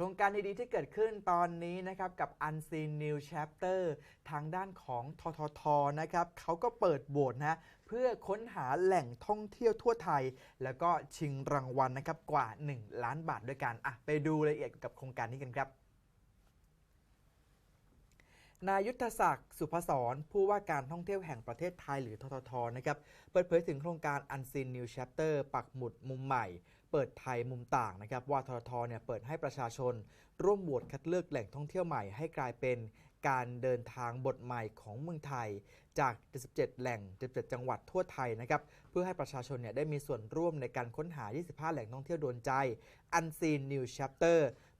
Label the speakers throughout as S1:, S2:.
S1: ครงการดีๆที่เกิดขึ้นตอนนี้นะครับกับ Unseen New Chapter ทางด้านของทททนะครับเขาก็เปิดโบสนะเพื่อค้นหาแหล่งท่องเที่ยวทั่วไทย แล้วก็ชิงรางวัลนะครับกว่า 1 ล้านบาทด้วยกันอะไปดูรายละเอียดกับโครงการนี้กันครับ นายุทธศักดิ์สุพศรผู้ว่าการท่องเที่ยวแห่งประเทศไทยหรือทททนะครับเปิดเผยถึงโครงการ Unseen New Chapter ปักหมุดมุมใหม่ เปิดไทยมุมต่างนะครับว่าทททเนี่ยเปิดให้ประชาชน ร่วมโหวตคัดเลือกแหล่งท่องเที่ยวใหม่ให้กลายเป็นการเดินทางบทใหม่ของเมืองไทย จาก 77 แหล่ง 77 จังหวัดทั่วไทยนะครับ เพื่อให้ประชาชนเนี่ยได้มีส่วนร่วมในการค้นหา 25 แหล่งท่องเที่ยวโดนใจ Unseen New Chapter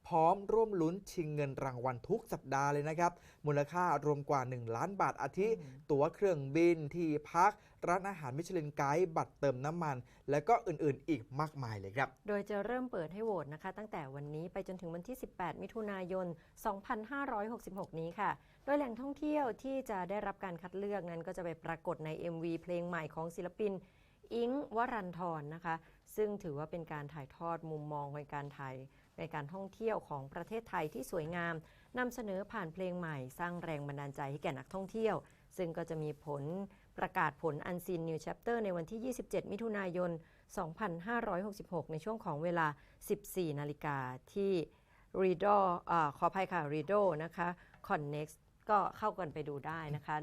S1: พร้อมร่วมลุ้นชิงเงินรางวัลทุกสัปดาห์เลยนะครับ มูลค่ารวมกว่า 1 ล้านบาทอาทิ ตั๋วเครื่องบินที่พัก ร้านอาหารมิชลินไกด์บัตรเติมน้ำมัน และก็อื่นๆ อีกมากมายเลยครับ
S2: โดยจะเริ่มเปิดให้โหวตนะคะ ตั้งแต่วันนี้ไปจนถึงวันที่ 18 มิถุนายน 2566 นี้ค่ะ โดยแหล่งท่องเที่ยวที่จะได้รับการคัดเลือกนั้นก็จะไปปรากฏใน MV เพลงใหม่ของศิลปิน อิงวรันทรนะคะ ซึ่งถือว่าเป็นการถ่ายทอดมุมมองในการถ่ายในการท่องเที่ยวของประเทศไทยที่สวยงามนำเสนอผ่านเพลงใหม่ สร้างแรงบันดาลใจให้แก่นักท่องเที่ยว ซึ่งก็จะมีผลประกาศผล Unseen New Chapter ในวันที่ 27 มิถุนายน 2566 ในช่วงของเวลา 14 นาฬิกาที่ r e d o อ่าขออภัยค่ะ r e d o นะคะ Connex ก็เข้ากันไปดูได้นะคะ